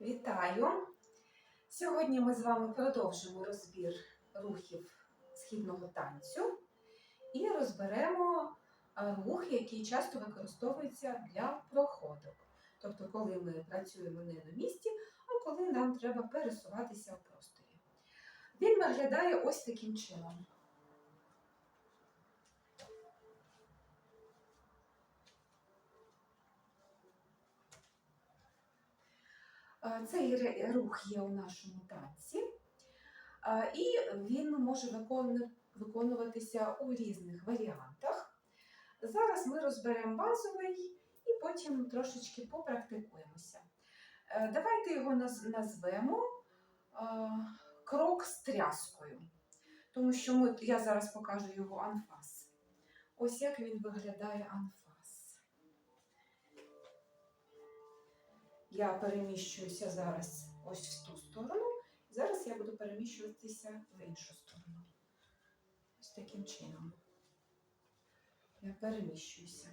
Вітаю! Сьогодні ми з вами продовжимо розбір рухів східного танцю і розберемо е, рух, який часто використовується для проходок. Тобто, коли ми працюємо не на місці, а коли нам треба пересуватися в просторі. Він виглядає ось таким чином. Цей рух є у нашому танці, е, і він може виконуватися у різних варіантах. Зараз ми розберемо базовий і потім трошечки попрактикуємося. Е, Давайте його назвемо е, крок з тряскою, тому що ми, я зараз покажу його анфас. Ось як він виглядає анфас. Я переміщуюся зараз ось в ту сторону. Зараз я буду переміщуватися в іншу сторону. Ось таким чином. Я переміщуюся.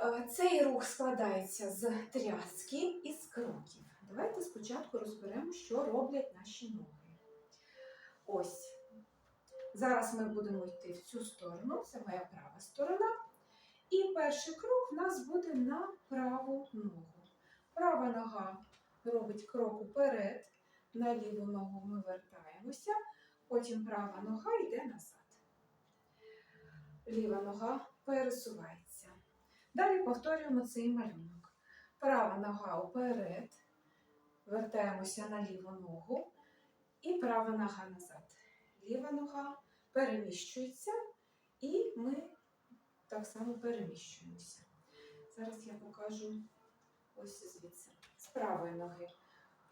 Е, Цей рух складається з тряски і з кроків. Давайте спочатку розберемо, що роблять наші ноги. Ось. Зараз ми будемо йти в цю сторону, це моя права сторона. І перший крок у нас буде на праву ногу. Права нога робить крок уперед, на ліву ногу ми вертаємося, потім права нога йде назад. Ліва нога пересувається. Далі повторюємо цей малюнок. Права нога уперед, вертаємося на ліву ногу і права нога назад. Ліва нога переміщується, і ми так само переміщуємося. Зараз я покажу ось звідси. З правої ноги.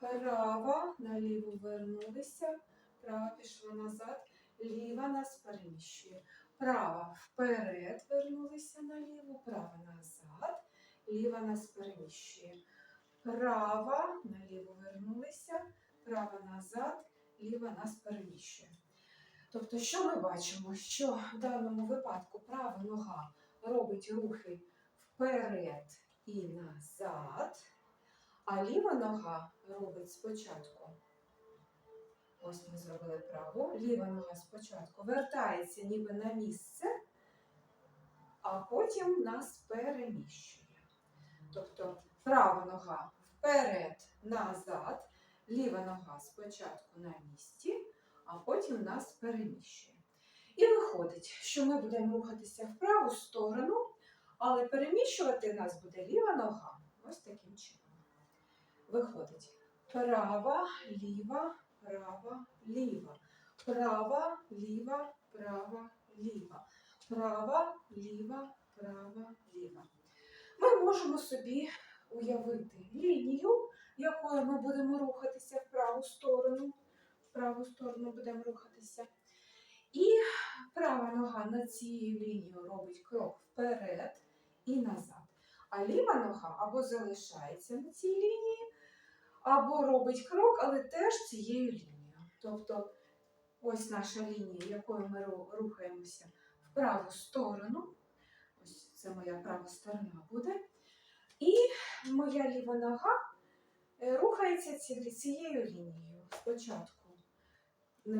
Права на ліву вернулися, права пішла назад, ліва нас переміщує. Права вперед вернулися на ліву, права назад, ліва нас переміщує. Права на ліву вернулися, права назад, ліва нас переміщує. Тобто, що ми бачимо? Що в даному випадку права нога робить рухи вперед і назад, а ліва нога робить спочатку. Ось ми зробили праву, ліва нога спочатку вертається ніби на місце, а потім нас переміщує. Тобто права нога вперед, назад, ліва нога спочатку на місці, а потім нас переміщує. І виходить, що ми будемо рухатися в праву сторону, але переміщувати нас буде ліва нога. Ось таким чином. Виходить права, ліва, права, ліва. Права, ліва, права, ліва. Права, ліва, права, ліва. Ми можемо собі уявити лінію, якою ми будемо рухатися в праву сторону. В праву сторону будемо рухатися. І права нога над цією лінією робить крок вперед і назад. А ліва нога або залишається на цій лінії, або робить крок, але теж цією лінією. Тобто ось наша лінія, якою ми рухаємося в праву сторону. Ось це моя права сторона буде. І моя ліва нога е, рухається цією лінією спочатку.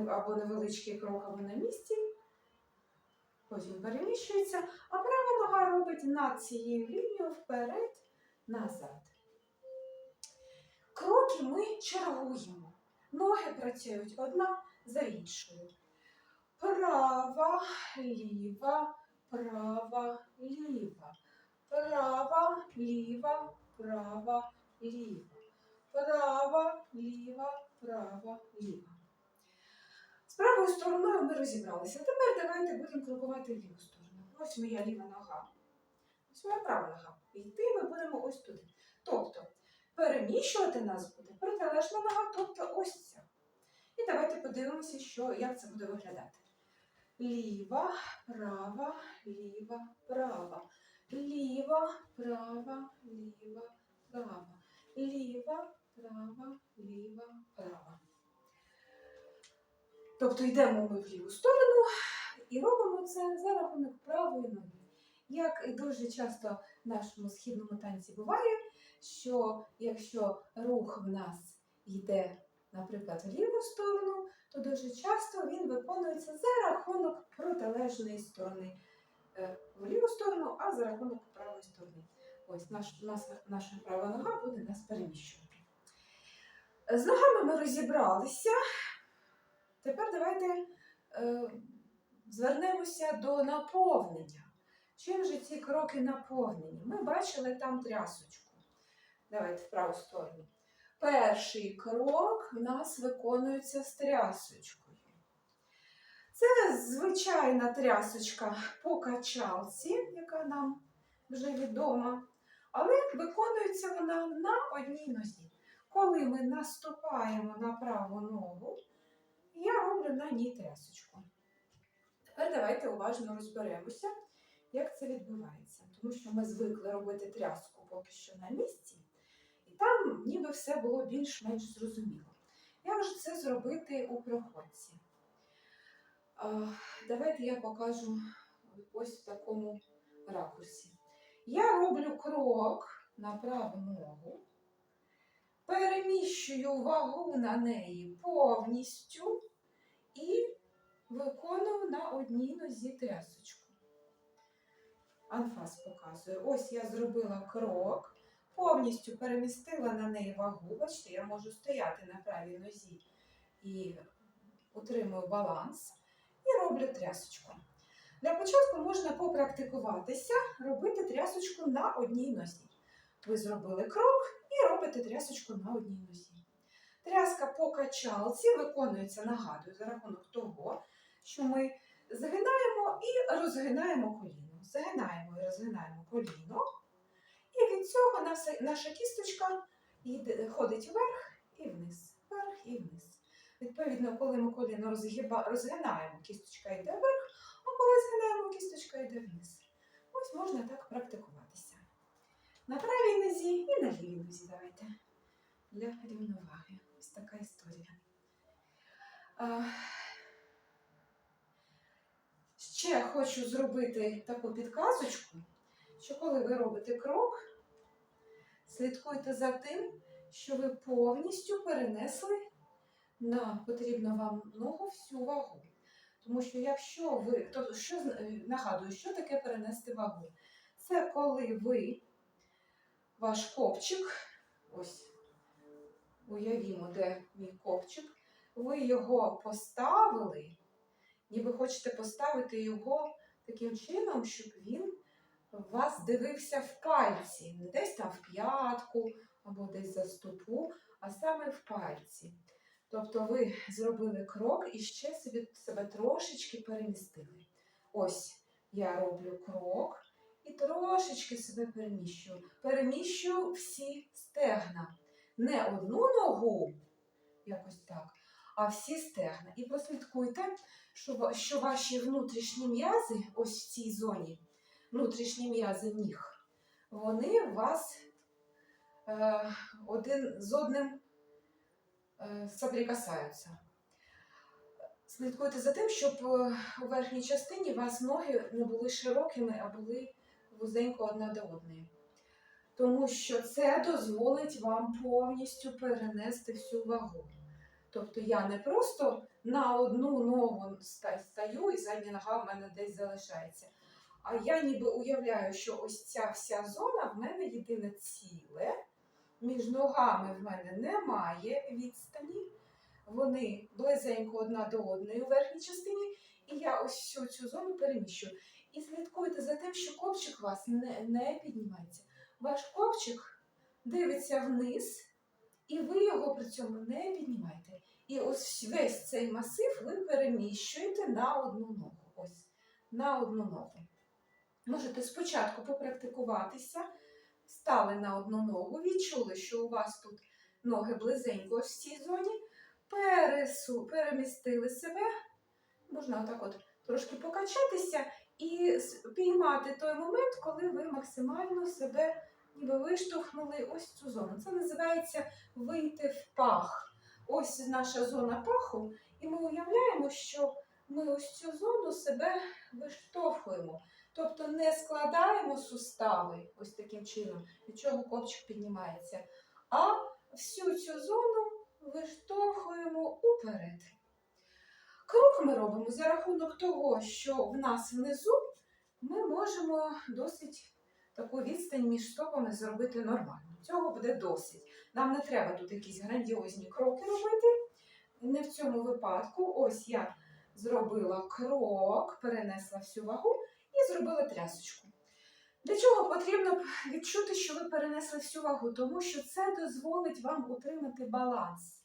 Або невеличкий крок, або на місці. Потім переміщується, а права нога робить над цією лінією вперед, назад. Кроки ми чергуємо. Ноги працюють одна за іншою. Права, ліва, права, ліва. Права, ліва, права, ліва. Права, ліва, права, ліва. З правою стороною ми розібралися. Тепер давайте будемо крокувати в ліву сторону. Ось моя ліва нога. Ось моя права нога. І йти ми будемо ось туди. Тобто переміщувати нас буде протилежна нога, тобто ось ця. І давайте подивимося, що, як це буде виглядати. Ліва, права, ліва, права. Ліва, права, ліва, права. Ліва, права, ліва, права. Тобто йдемо ми в ліву сторону і робимо це за рахунок правої ноги. Як і дуже часто в нашому східному танці буває, що якщо рух в нас йде, наприклад, в ліву сторону, то дуже часто він виконується за рахунок протилежної сторони е, в ліву сторону, а за рахунок правої сторони. Ось наш, нас, наша права нога буде нас переміщувати. З ногами ми розібралися. Тепер давайте е, звернемося до наповнення. Чим же ці кроки наповнені? Ми бачили там трясочку. Давайте в праву сторону. Перший крок в нас виконується з трясочкою. Це звичайна трясочка по качалці, яка нам вже відома, але виконується вона на одній нозі. Коли ми наступаємо на праву ногу, я роблю на ній трясочку. Тепер давайте уважно розберемося, як це відбувається. Тому що ми звикли робити тряску поки що на місці, і там ніби все було більш-менш зрозуміло. Як же це зробити у проходці? Давайте я покажу ось в такому ракурсі. Я роблю крок на праву ногу, переміщую вагу на неї повністю і виконую на одній нозі трясочку. Анфас показує. Ось я зробила крок, повністю перемістила на неї вагу. Бачите, я можу стояти на правій нозі і утримую баланс. І роблю трясочку. Для початку можна попрактикуватися, робити трясочку на одній нозі. Ви зробили крок і робите трясочку на одній нозі. Тряска по качалці виконується, нагадую, за рахунок того, що ми згинаємо і розгинаємо коліно. Загинаємо і розгинаємо коліно. І від цього наша кісточка ходить вверх і вниз, вверх і вниз. Відповідно, коли ми коліно розгинаємо, кісточка йде вверх, а коли згинаємо, кісточка йде вниз. Ось можна так практикуватися. На правій нозі і на лівій нозі давайте. Для рівноваги. Така історія. Ще хочу зробити таку підказочку, що коли ви робите крок, слідкуйте за тим, що ви повністю перенесли на потрібну вам ногу всю вагу. Тому що якщо ви, то що е, нагадую, що таке перенести вагу? Це коли ви ваш копчик, ось уявімо, де мій копчик, ви його поставили, ніби хочете поставити його таким чином, щоб він вас дивився в пальці, не десь там в п'ятку або десь за стопу, а саме в пальці. Тобто ви зробили крок і ще собі себе трошечки перемістили. Ось я роблю крок і трошечки себе переміщую. Переміщую всі стегна. Не одну ногу, якось так, а всі стегна. І прослідкуйте, що, ваші внутрішні м'язи, ось в цій зоні, внутрішні м'язи ніг, вони вас е, один з одним е, соприкасаються. Слідкуйте за тим, щоб е, у верхній частині вас ноги не були широкими, а були вузенько одна до одної. Тому що це дозволить вам повністю перенести всю вагу. Тобто я не просто на одну ногу стаю і задня нога в мене десь залишається. А я ніби уявляю, що ось ця вся зона в мене єдине ціле. Між ногами в мене немає відстані. Вони близенько одна до одної у верхній частині, і я ось всю цю зону переміщую. І слідкуйте за тим, що копчик у вас не, не піднімається. Ваш копчик дивиться вниз, і ви його при цьому не піднімаєте. І ось весь цей масив ви переміщуєте на одну ногу. Ось на одну ногу. Можете спочатку попрактикуватися, стали на одну ногу, відчули, що у вас тут ноги близенько в цій зоні, пересу, перемістили себе, можна отак от трошки покачатися і піймати той момент, коли ви максимально себе ніби виштовхнули ось цю зону. Це називається вийти в пах. Ось наша зона паху, і ми уявляємо, що ми ось цю зону себе виштовхуємо. Тобто не складаємо сустави ось таким чином, від чого копчик піднімається. А всю цю зону виштовхуємо уперед. Круг ми робимо за рахунок того, що в нас внизу ми можемо досить таку відстань між стопами зробити нормально. Цього буде досить. Нам не треба тут якісь грандіозні кроки робити. Не в цьому випадку. Ось я зробила крок, перенесла всю вагу і зробила трясочку. Для чого потрібно відчути, що ви перенесли всю вагу? Тому що це дозволить вам утримати баланс.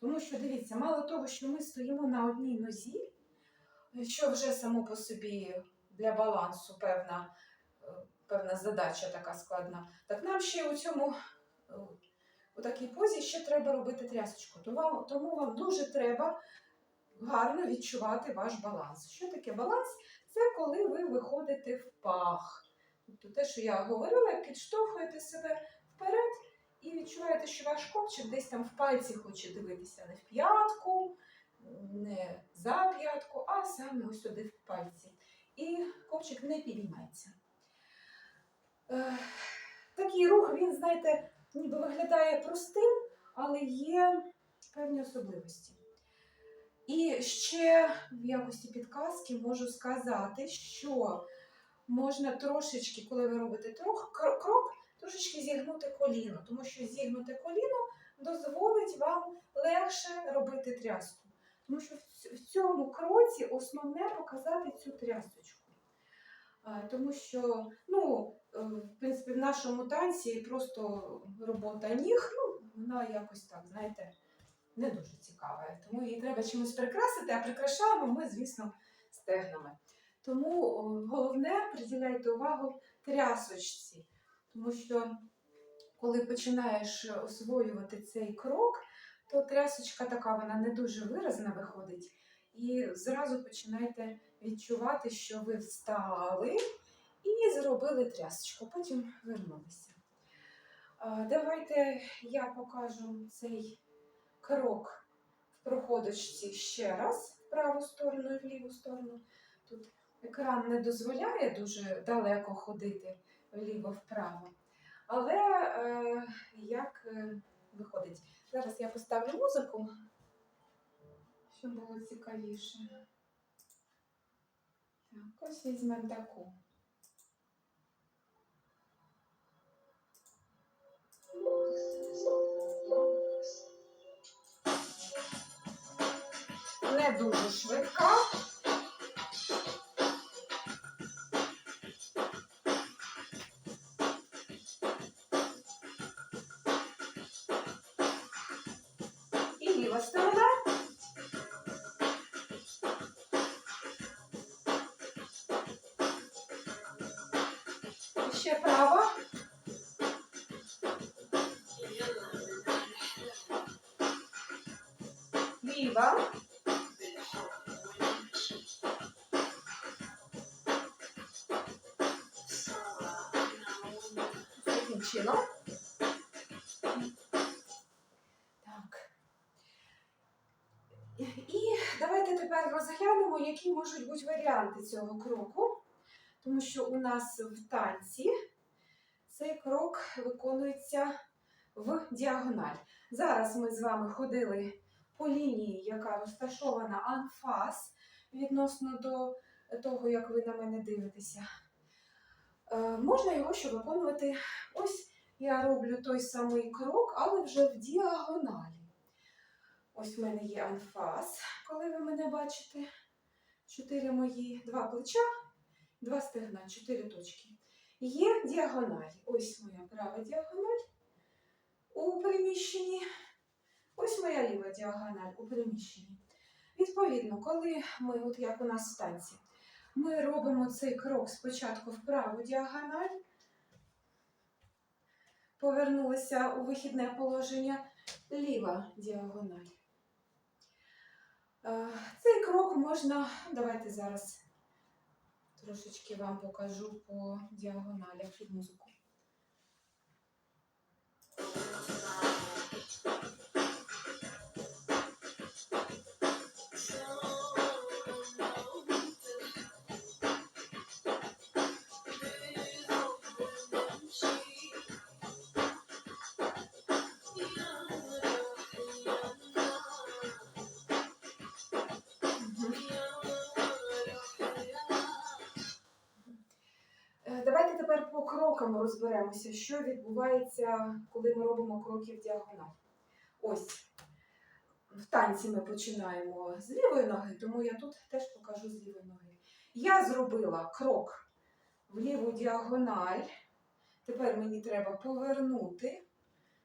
Тому що дивіться, мало того, що ми стоїмо на одній нозі, що вже само по собі для балансу певна, певна задача така складна, так нам ще у цьому у такій позі ще треба робити трясочку. Тому вам дуже треба гарно відчувати ваш баланс. Що таке баланс? Це коли ви виходите в пах. Тобто те, що я говорила, підштовхуєте себе вперед і відчуваєте, що ваш копчик десь там в пальці хоче дивитися не в п'ятку, не за п'ятку, а саме ось сюди в пальці. І копчик не підіймається. Такий рух, він, знаєте, ніби виглядає простим, але є певні особливості. І ще в якості підказки можу сказати, що можна трошечки, коли ви робите крок, трошечки зігнути коліно, тому що зігнуте коліно дозволить вам легше робити тряску. Тому що в цьому кроці основне показати цю трясочку. Тому що, ну, е, в принципі, в нашому танці просто робота ніг, ну, вона якось так, знаєте, не дуже цікава. Тому її треба чимось прикрасити, а прикрашаємо ми, звісно, стегнами. Тому головне приділяйте увагу трясочці, тому що коли починаєш освоювати цей крок, то трясочка така вона не дуже виразна виходить, і зразу починаєте відчувати, що ви встали і зробили трясочку, потім вернулися. Давайте я покажу цей крок в проходочці ще раз в праву сторону і в ліву сторону. Тут екран не дозволяє дуже далеко ходити вліво-вправо. Але е, як е, виходить? Зараз я поставлю музику, щоб було цікавіше. Так, ось візьмемо таку. Не дуже швидка. І ліва сторона. Ще права. Ліва. Таким чином. Так. І давайте тепер розглянемо, які можуть бути варіанти цього кроку, тому що у нас в танці цей крок виконується в діагональ. Зараз ми з вами ходили по лінії, яка розташована анфас відносно до того, як ви на мене дивитеся. Е, можна його ще виконувати. Ось я роблю той самий крок, але вже в діагоналі. Ось в мене є анфас, коли ви мене бачите. Чотири мої, два плеча, два стегна, чотири точки. Є діагоналі. Ось моя права діагональ у приміщенні. Ось моя ліва діагональ у приміщенні. Відповідно, коли ми, от як у нас в танці, ми робимо цей крок спочатку в праву діагональ, повернулися у вихідне положення, ліва діагональ. Е, Цей крок можна, давайте зараз трошечки вам покажу по діагоналях під музику. Давайте тепер по крокам розберемося, що відбувається, коли ми робимо кроки в діагональ. Ось. В танці ми починаємо з лівої ноги, тому я тут теж покажу з лівої ноги. Я зробила крок в ліву діагональ. Тепер мені треба повернути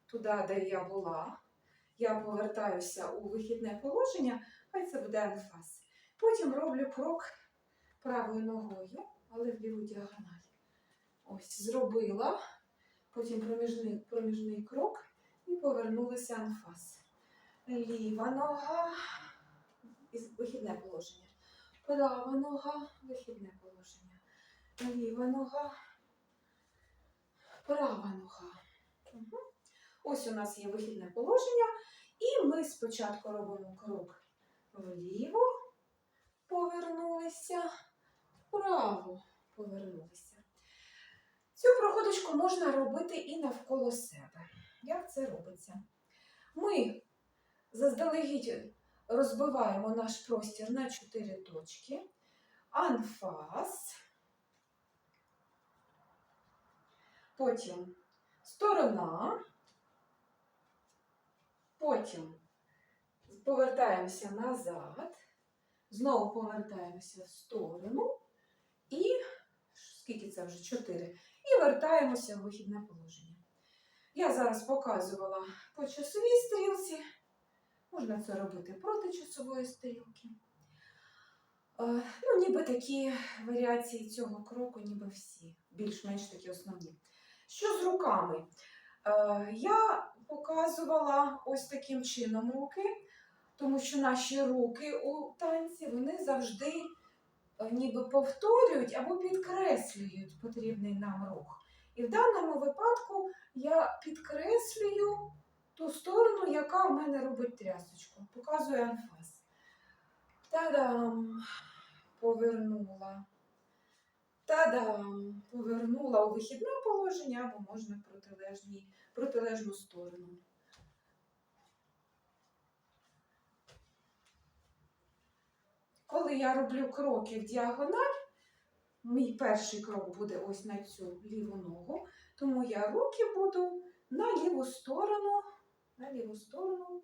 туди, де я була. Я повертаюся у вихідне положення, хай це буде анфас. Потім роблю крок правою ногою, але в ліву діагональ. Ось, зробила, потім проміжний, проміжний крок і повернулася анфас. Ліва нога, вихідне положення. Права нога, вихідне положення. Ліва нога, права нога. Мгм. Ось у нас є вихідне положення, і ми спочатку робимо крок вліво, повернулися, вправо повернулися. Цю проходочку можна робити і навколо себе. Як це робиться? Ми заздалегідь розбиваємо наш простір на чотири точки. Анфас. Потім сторона. Потім повертаємося назад. Знову повертаємося в сторону. І скільки це вже? Чотири. І вертаємося в вихідне положення. Я зараз показувала по часовій стрілці. Можна це робити проти часової стрілки. Е, Ну, ніби такі варіації цього кроку, ніби всі, більш-менш такі основні. Що з руками? Е, Я показувала ось таким чином руки, тому що наші руки у танці вони завжди ніби повторюють або підкреслюють потрібний нам рух. І в даному випадку я підкреслюю ту сторону, яка в мене робить трясочку. Показую анфас. Та-дам! Повернула. Та-дам! Повернула у вихідне положення або можна в протилежну сторону. Коли я роблю кроки в діагональ, мій перший крок буде ось на цю ліву ногу, тому я руки буду на ліву сторону, на ліву сторону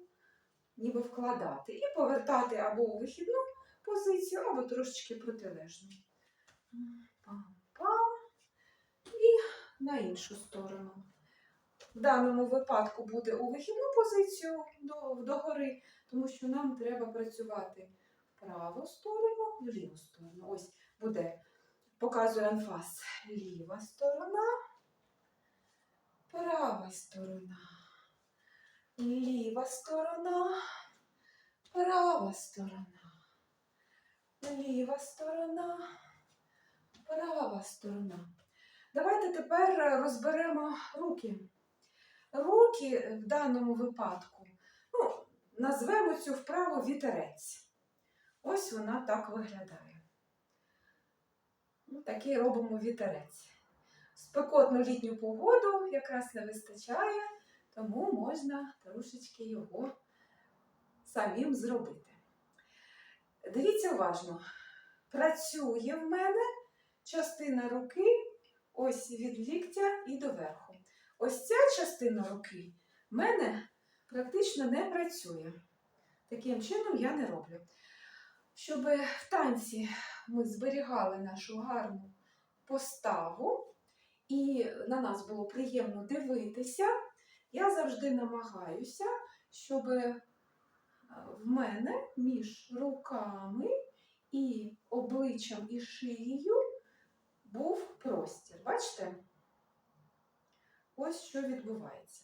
ніби вкладати і повертати або у вихідну позицію, або трошечки протилежну. Пам-пам. І на іншу сторону. В даному випадку буде у вихідну позицію до, догори, тому що нам треба працювати праву сторону, в ліву сторону. Ось буде, показує анфас. Ліва сторона, права сторона, ліва сторона, права сторона, ліва сторона, права сторона. Давайте тепер розберемо руки. Руки в даному випадку, ну, назвемо цю вправу вітерець. Ось вона так виглядає. Ну, Такий робимо вітерець. Спекотну літню погоду якраз не вистачає, тому можна трошечки його самим зробити. Дивіться уважно, працює в мене частина руки ось від ліктя і до верху. Ось ця частина руки в мене практично не працює. Таким чином я не роблю. Щоб в танці ми зберігали нашу гарну поставу і на нас було приємно дивитися, я завжди намагаюся, щоб е, в мене між руками і обличчям і шиєю був простір. Бачите? Ось що відбувається.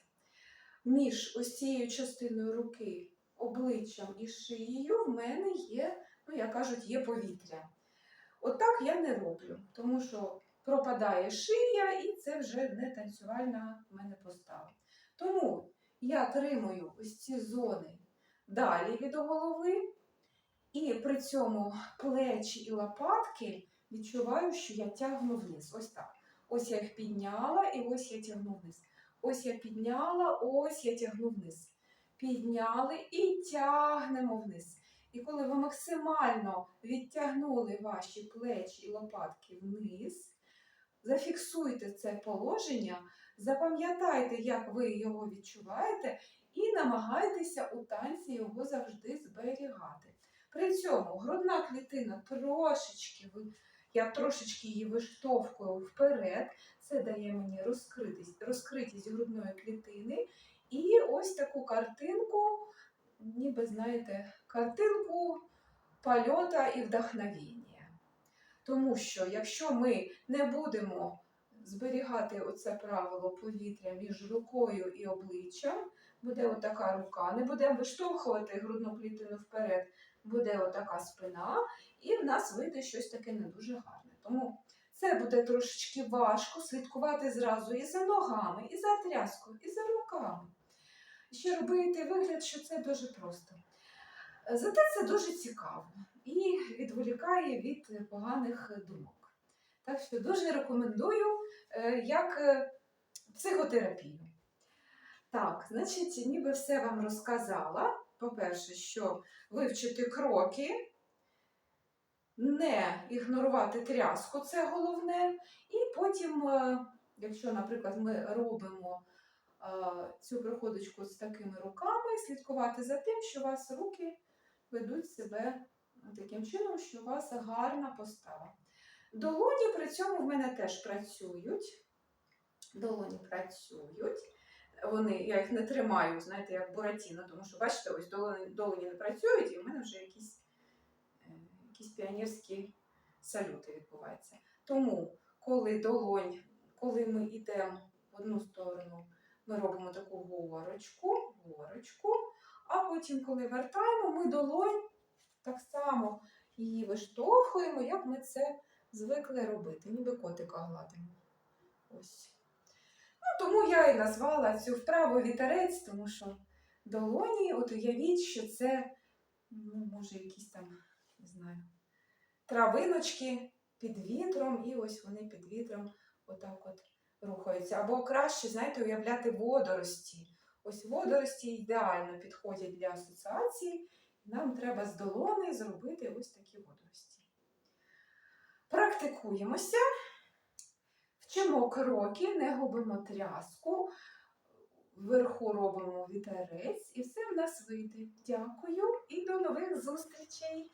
Між ось цією частиною руки, обличчям і шиєю в мене є, ну, як кажуть, є повітря. Отак я не роблю, тому що пропадає шия, і це вже не танцювальна в мене постава. Тому я тримаю ось ці зони далі від голови, і при цьому плечі і лопатки відчуваю, що я тягну вниз. Ось так. Ось я їх підняла і ось я тягну вниз. Ось я підняла, ось я тягну вниз. Підняли і тягнемо вниз. І коли ви максимально відтягнули ваші плечі і лопатки вниз, зафіксуйте це положення, запам'ятайте, як ви його відчуваєте, і намагайтеся у танці його завжди зберігати. При цьому грудна клітина трошечки, я трошечки її виштовхую вперед, це дає мені розкритість, розкритість грудної клітини. І ось таку картинку, ніби знаєте, картинку польота і вдохновення. Тому що якщо ми не будемо зберігати оце правило повітря між рукою і обличчям, буде отака рука, не будемо виштовхувати грудну клітину вперед, буде отака спина, і в нас вийде щось таке не дуже гарне. Тому це буде трошечки важко слідкувати зразу і за ногами, і за тряскою, і за руками. Ще робити вигляд, що це дуже просто. Зате це дуже цікаво і відволікає від поганих думок. Так що дуже рекомендую е, як е, психотерапію. Так, значить, ніби все вам розказала. По-перше, що вивчити кроки, не ігнорувати тряску, це головне. І потім, е, якщо, наприклад, ми робимо цю проходочку з такими руками, слідкувати за тим, що у вас руки ведуть себе таким чином, що у вас гарна постава. Долоні при цьому в мене теж працюють. Долоні працюють. Вони, я їх не тримаю, знаєте, як буратіно, тому що, бачите, ось долоні, долоні не працюють, і в мене вже якісь, е, якісь піонерські салюти відбуваються. Тому, коли долонь, коли ми йдемо в одну сторону, ми робимо таку горочку, горочку, а потім, коли вертаємо, ми долонь так само її виштовхуємо, як ми це звикли робити, ніби котика гладимо. Ось. Ну, тому я і назвала цю вправу вітерець, тому що долоні, от уявіть, що це, ну, може, якісь там, не знаю, травиночки під вітром, і ось вони під вітром отак от рухаються. Або краще, знаєте, уявляти водорості. Ось водорості ідеально підходять для асоціації. Нам треба з долони зробити ось такі водорості. Практикуємося, вчимо кроки, не губимо тряску, вверху робимо вітерець, і все в нас вийде. Дякую і до нових зустрічей!